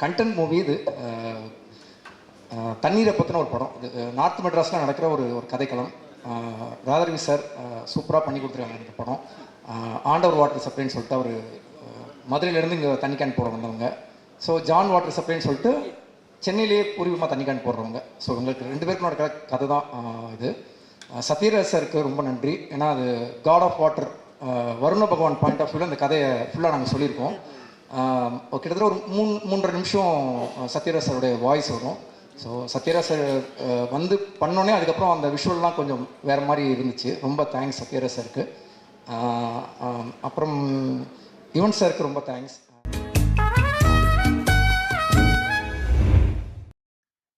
Content movie இது தண்ணீரை பற்றின ஒரு படம். இது நார்த் மெட்ராஸில் நடக்கிற ஒரு ஒரு கதைக்களம். அஹ், ராதரவி சார் சூப்பராக பண்ணி கொடுத்துருக்காங்க இந்த படம். ஆண்டவர் வாட்டர் சப்ளைன்னு சொல்லிட்டு அவர் மதுரையிலேருந்து இங்கே தண்ணி கேன் போட வந்தவங்க. ஸோ ஜான் வாட்டர் சப்ளைன்னு சொல்லிட்டு சென்னையிலேயே பூர்வீகமாக தண்ணி கேன் போடுறவங்க. ஸோ உங்களுக்கு ரெண்டு பேருக்கும் நடக்கிற கதை தான் இது. சத்யராஜ் சாருக்கு ரொம்ப நன்றி. ஏன்னா அது காட் ஆஃப் வாட்டர் வருண பகவான் பாயிண்ட் ஆஃப் வியூவில் அந்த கதையை ஃபுல்லாக நாங்கள் சொல்லியிருக்கோம். கிட்டத்தட்ட ஒரு மூணு மூன்றரை நிமிஷம் அஹ் சத்யராஜ் சாருடைய வாய்ஸ் வரும். ஸோ சத்யராஜ் சார் வந்து பண்ணோன்னே அதுக்கப்புறம் அந்த விஷுவல்லாம் கொஞ்சம் வேறு மாதிரி இருந்துச்சு. ரொம்ப தேங்க்ஸ் சத்யராஜ் சாருக்கு அப்புறம் யுவன் சாருக்கு ரொம்ப தேங்க்ஸ்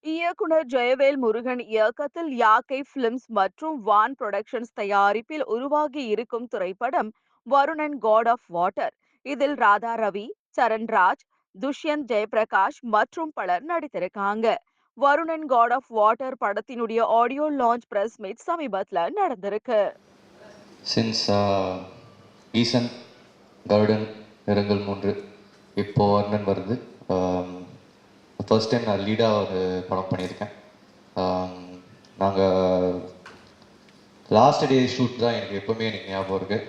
இயக்குனர் ஜெயவேல் முருகன் இயக்கத்தில் யாக்கை பிலிம்ஸ் மற்றும் வான் புரொடக்ஷன்ஸ் தயாரிப்பில் உருவாகி இருக்கும் திரைப்படம் வருணன் காட் ஆஃப் வாட்டர் இதில் ராதா ரவி சரண்ராஜ் துஷ்யந்த் ஜெயபிரகாஷ் மற்றும் பலர் நடித்திருக்காங்க. வருணன் காட் ஆஃப் வாட்டர் படத்தினுடைய ஆடியோ லான்ச் பிரஸ் மீட் சமீபத்தில் நடந்திருக்கு. சின்ஸ் ஈசன் கருடன் நிறங்கள் மூன்று இப்போ வர்ணன் வருது. Um, ஃபர்ஸ்ட் டைம் நான் லீடாக ஒரு படம் பண்ணியிருக்கேன். நாங்கள் லாஸ்ட் டே ஷூட் தான் எனக்கு எப்போவுமே எனக்கு ஞாபகம் இருக்குது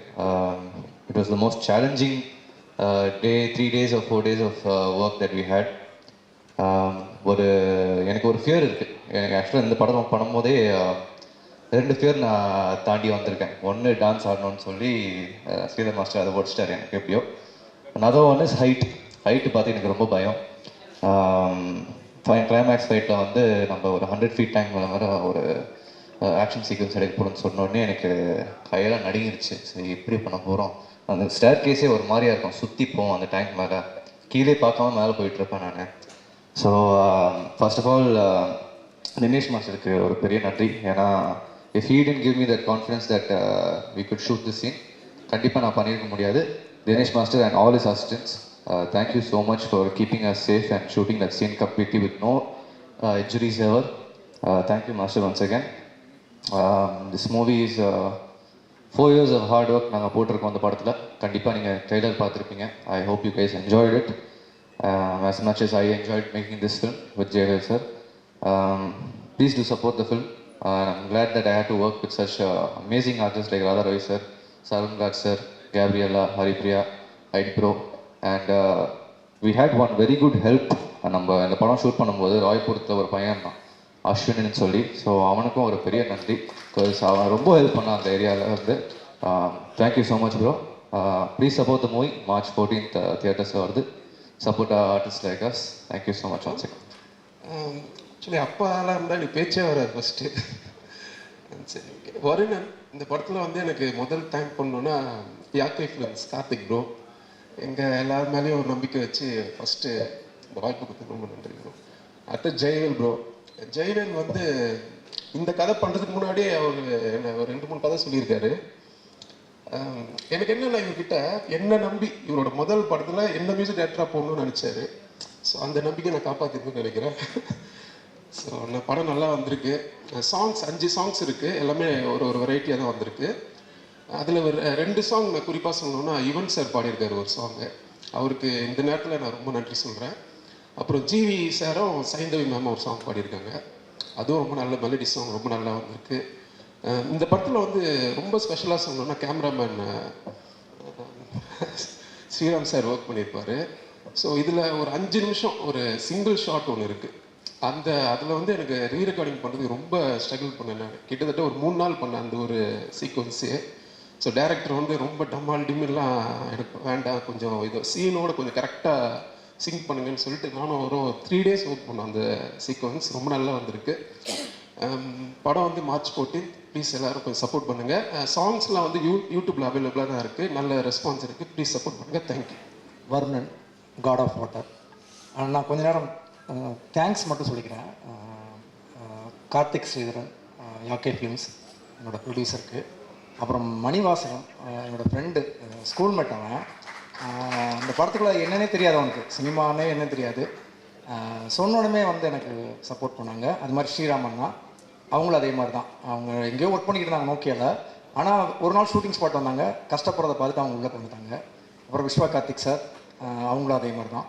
it was the most challenging day three days of four days of work that we had ஒரு எனக்கு ஒரு ஃபியர் இருக்குது எனக்கு ஆக்சுவலாக இந்த படம் பண்ணும்போதே uh, ரெண்டு ஃபியர் நான் தாண்டி வந்திருக்கேன். ஒன்று டான்ஸ் ஆடணும்னு சொல்லி uh, ஸ்ரீதர் மாஸ்டர் அதை ஒடிச்சிட்டார் எனக்கு எப்படியோ. Other one is height height பார்த்து எனக்கு ரொம்ப பயம். Um, கிளைமேக்ஸ் ஃபைட்டில் வந்து நம்ம ஒரு ஹண்ட்ரட் ஃபீட் டேங்க் மேலே ஒரு ஆக்ஷன் சீக்வன்ஸ் எடுக்க போகணும்னு சொன்னோடனே எனக்கு கையெல்லாம் நடுங்கிருச்சு. சரி எப்படி பண்ண போகிறோம் அந்த ஸ்டேர் கேஸே ஒரு மாதிரியா இருக்கும். சுற்றி போவோம் அந்த டேங்க் மேலே. கீழே பார்க்காம மேலே போயிட்டு இருப்பேன் நான். So first of all Dinesh மாஸ்டருக்கு ஒரு பெரிய நன்றி. ஏன்னா if he didn't give me that confidence that we could shoot this scene கண்டிப்பாக நான் பண்ணியிருக்க முடியாது. Dinesh master and all is assistants thank you so much for keeping us safe and shooting that scene completely with no injuries ever thank you master once again this movie is four years of hard work நாங்கள் போட்டிருக்கோம் அந்த படத்தில் கண்டிப்பாக நீங்கள் trailer பார்த்துருப்பீங்க I hope you guys enjoyed it as much as I enjoyed making this film with Jayavel sir please to support the film I'm glad that I had to work with such amazing artist like Radha Ravi sir Sarunraj sir Gabriella Haripriya IIT bro and we had one very good help நம்ம இந்த படம் shoot பண்ணும்போது ராய்பூரத்தில் ஒரு பையன் தான் அஸ்வின்னு சொல்லி. So அவனுக்கும் ஒரு பெரிய நன்றி. பிகாஸ் அவன் ரொம்ப ஹெல்ப் பண்ணான் அந்த ஏரியாவில் வந்து thank you so much bro please support the movie March fourteenth தியேட்டர்ஸில் வருது. Support artist like us thank you so much once actually அப்பாலாம் இருந்தால் நீ பேச்சே வராது ஃபஸ்ட்டு சரி வருணன் இந்த படத்தில் வந்து எனக்கு முதல் தேங்க் பண்ணோன்னா யாக்கை ஃபிலிம்ஸ் கார்த்திக் ப்ரோ எங்கள் எல்லார் மேலேயும் ஒரு நம்பிக்கை வச்சு ஃபஸ்ட்டு இந்த வாய்ப்பு கொடுத்து ரொம்ப நன்றி ப்ரோ அடுத்து ஜெயவேல் ப்ரோ ஜெயலன் வந்து இந்த கதை பண்ணுறதுக்கு முன்னாடியே அவர் என்ன ஒரு ரெண்டு மூணு கதை சொல்லியிருக்காரு. எனக்கு என்னன்னா இவர்கிட்ட என்ன நம்பி இவரோட முதல் படத்துல என்ன மியூசிக் டேரக்டராக போகணும்னு நினைச்சாரு. ஸோ அந்த நம்பிக்கை நான் காப்பாற்றிருக்குன்னு நினைக்கிறேன். ஸோ அந்த படம் நல்லா வந்திருக்கு. சாங்ஸ் அஞ்சு சாங்ஸ் இருக்கு. எல்லாமே ஒரு ஒரு வெரைட்டியாக தான் வந்திருக்கு. அதில் ஒரு ரெண்டு சாங் நான் குறிப்பாக சொல்லணும்னா யுவன் சார் பாடியிருக்காரு ஒரு சாங்கு அவருக்கு இந்த நேரத்தில் நான் ரொம்ப நன்றி சொல்கிறேன் அப்புறம் ஜிவி சாரும் சைந்தவி மேம் ஒரு சாங் பாடியிருக்காங்க. அதுவும் ரொம்ப நல்ல மெலடி சாங் ரொம்ப நல்லா வந்திருக்கு. இந்த படத்தில் வந்து ரொம்ப ஸ்பெஷலாக சொல்லணும்னா கேமராமேன் ஸ்ரீராம் சார் ஒர்க் பண்ணியிருப்பார். ஸோ இதில் ஒரு அஞ்சு நிமிஷம் ஒரு சிங்கிள் ஷாட் ஒன்று இருக்குது அந்த அதில் வந்து எனக்கு ரீ ரெக்கார்டிங் பண்ணுறதுக்கு ரொம்ப ஸ்ட்ரகிள் பண்ணேன் நான். கிட்டத்தட்ட ஒரு மூணு நாள் பண்ணேன் அந்த ஒரு சீக்வன்ஸு ஸோ டேரக்டர் வந்து ரொம்ப டம்மால் டிம்மெல்லாம் எனக்கு வேண்டாம். கொஞ்சம் இது சீனோட கொஞ்சம் கரெக்டாக சிங்க் பண்ணுங்கன்னு சொல்லிட்டு நானும் ஒரு த்ரீ டேஸ் ஒர்க் பண்ணோம் அந்த சீக்வன்ஸ் ரொம்ப நல்லா வந்திருக்கு. Um, படம் வந்து மார்ச் ஃபோர்டீன் ப்ளீஸ் எல்லாரும் கொஞ்சம் சப்போர்ட் பண்ணுங்கள் சாங்ஸ்லாம் uh, வந்து யூ யூடியூப்பில் அவைலபிளாக தான் இருக்குது நல்ல ரெஸ்பான்ஸ் இருக்குது ப்ளீஸ் சப்போர்ட் பண்ணுங்கள் thank you Varunan god of water நான் கொஞ்ச நேரம் தேங்க்ஸ் மட்டும் சொல்லிக்கிறேன். கார்த்திக் ஸ்ரீதரன் யாக்கே ஃபிலிம்ஸ் என்னோட ப்ரொடியூசருக்கு அப்புறம் மணிவாசகம் என்னோடய ஃப்ரெண்டு ஸ்கூல்மேட் அவன். அந்த படத்துக்குள்ள என்னன்னே தெரியாது அவனுக்கு. சினிமானே என்ன தெரியாது. சொன்னோடனே வந்து எனக்கு சப்போர்ட் பண்ணாங்க. அது மாதிரி ஸ்ரீராமன் அவங்களும் அதே மாதிரி தான். அவங்க எங்கேயோ ஒர்க் பண்ணிக்கிட்டு இருந்தாங்க நோக்கியாவில் ஆனால் ஒரு நாள் ஷூட்டிங் ஸ்பாட் வந்தாங்க. கஷ்டப்படுறத பார்த்துட்டு அவங்க உள்ளே கொண்டுட்டாங்க அப்புறம் விஸ்வா கார்த்திக் சார் அவங்களும் அதே மாதிரி தான்.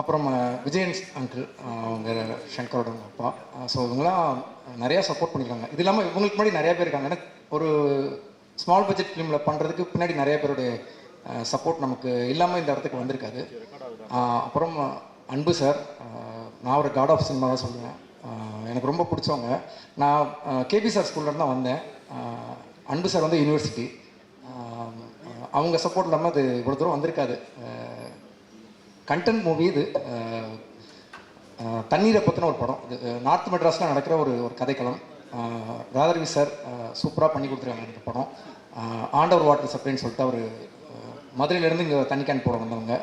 அப்புறம் விஜயன் அங்கிள் அவங்க சங்கரோட அப்பா. ஸோ இவங்களாம் நிறையா சப்போர்ட் பண்ணியிருக்காங்க. இது இல்லாமல் இவங்களுக்கு முன்னாடி நிறையா பேர் இருக்காங்க. ஏன்னா ஒரு ஸ்மால் பட்ஜெட் ஃபிலிமில் பண்ணுறதுக்கு பின்னாடி நிறைய பேருடைய சப்போர்ட் நமக்கு இல்லாமல் இந்த இடத்துக்கு வந்திருக்காது அப்புறம் அன்பு சார் நான் ஒரு காட் ஆஃப் சினிமா தான் சொல்லுவேன். எனக்கு ரொம்ப பிடிச்சவங்க. நான் கேபி சார் ஸ்கூல்லேருந்து தான் வந்தேன். அன்பு சார் வந்து யூனிவர்சிட்டி அவங்க சப்போர்ட் இல்லாமல் அது இவ்வளோ தூரம் வந்திருக்காது. கண்டென்ட் மூவி இது. தண்ணீரை பற்றின ஒரு படம். இது நார்த் மெட்ராஸில் நடக்கிற ஒரு ஒரு கதைக்களம். ராதாரவி சார் சூப்பராக பண்ணி கொடுத்துருக்காங்க இந்த படம். ஆண்டவர் வாட்டர் சப்ளைன்னு சொல்லிட்டு அவர் மதுரையிலேருந்து இங்கே தண்ணி கேன் போட வந்தவங்க.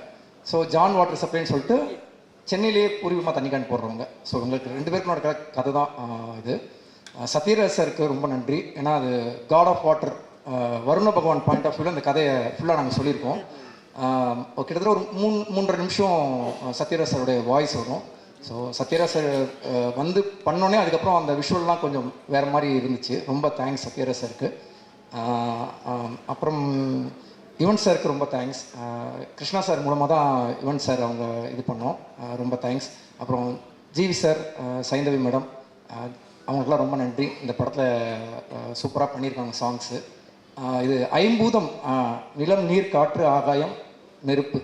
ஸோ ஜான் வாட்டர் சப்ளைன்னு சொல்லிட்டு சென்னையிலேயே பூர்வீகமாக தண்ணி கேன் போடுறவங்க. ஸோ உங்களுக்கு ரெண்டு பேருக்கும் நடக்கிற கதை தான் இது. சத்யராஜ் ரொம்ப நன்றி. ஏன்னா அது காட் ஆஃப் வாட்டர் வருண பகவான் பாயிண்ட் ஆஃப் வியூவில் இந்த கதையை ஃபுல்லாக நாங்கள் சொல்லியிருக்கோம். கிட்டத்தட்ட ஒரு மூணு மூன்றரை நிமிஷம் சத்யராஜ் சாருடைய வாய்ஸ் வரும். ஸோ சத்யராஜ் சார் வந்து பண்ணோன்னே அதுக்கப்புறம் அந்த விஷுவல்லாம் கொஞ்சம் வேறு மாதிரி இருந்துச்சு. ரொம்ப தேங்க்ஸ் சத்யராஜ் சாருக்கு அப்புறம் யுவன் சாருக்கு ரொம்ப தேங்க்ஸ் கிருஷ்ணா சார் மூலமாக தான் யுவன் சார் அவங்க இது பண்ணோம். ரொம்ப தேங்க்ஸ் அப்புறம் ஜிவி சார் சைந்தவி மேடம் அவங்களுக்குலாம் ரொம்ப நன்றி. இந்த படத்தில் சூப்பராக பண்ணியிருக்காங்க சாங்ஸு இது ஐம்பூதம் நிலம் நீர் காற்று ஆகாயம் நெருப்பு.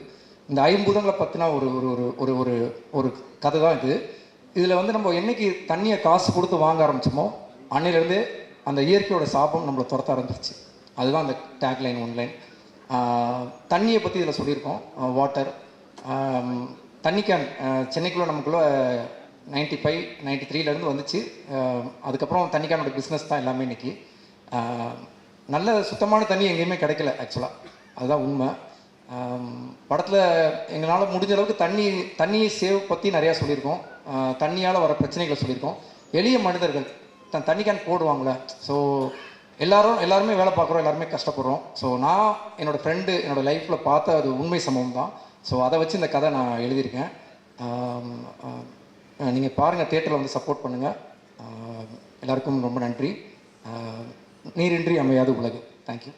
இந்த ஐம்பூதங்களை பற்றின ஒரு ஒரு ஒரு ஒரு ஒரு ஒரு கதை தான் இது. இதில் வந்து நம்ம என்னைக்கு தண்ணியை காசு கொடுத்து வாங்க ஆரம்பிச்சோமோ அன்னையிலேருந்தே அந்த இயற்கையோட சாபம் நம்மளை துரத்த ஆரம்பிச்சிருச்சு. அதுதான் அந்த டேக்லைன் ஒன்லைன் தண்ணியை பற்றி இதில் சொல்லியிருக்கோம். வாட்டர் தண்ணி கேன் சென்னைக்குள்ளே நமக்குள்ளே நைன்டி ஃபைவ் நைன்டி த்ரீலேருந்து வந்துச்சு. அதுக்கப்புறம் தண்ணி கேனோட பிஸ்னஸ் தான் எல்லாமே இன்றைக்கி நல்ல சுத்தமான தண்ணி எங்கேயுமே கிடைக்கல ஆக்சுவலாக அதுதான் உண்மை. படத்தில் எங்களால் முடிஞ்ச அளவுக்கு தண்ணி தண்ணியை சேவ் பற்றி நிறையா சொல்லியிருக்கோம். தண்ணியால் வர பிரச்சனைகளை சொல்லியிருக்கோம். எளிய மனிதர்கள் தன் தண்ணி கேன் போடுவாங்களே ஸோ எல்லாரும் எல்லாருமே வேலை பார்க்குறோம் எல்லாருமே கஷ்டப்படுறோம். ஸோ நான் என்னோட ஃப்ரெண்டு என்னோட லைஃப்பில் பார்த்த அது உண்மை சம்பவம் தான் ஸோ அதை வச்சு இந்த கதை நான் எழுதியிருக்கேன். நீங்கள் பாருங்கள் தேட்டரில் வந்து சப்போர்ட் பண்ணுங்கள் எல்லாருக்கும் ரொம்ப நன்றி. நீரின்றி அமையாது உலகு. தேங்க்யூ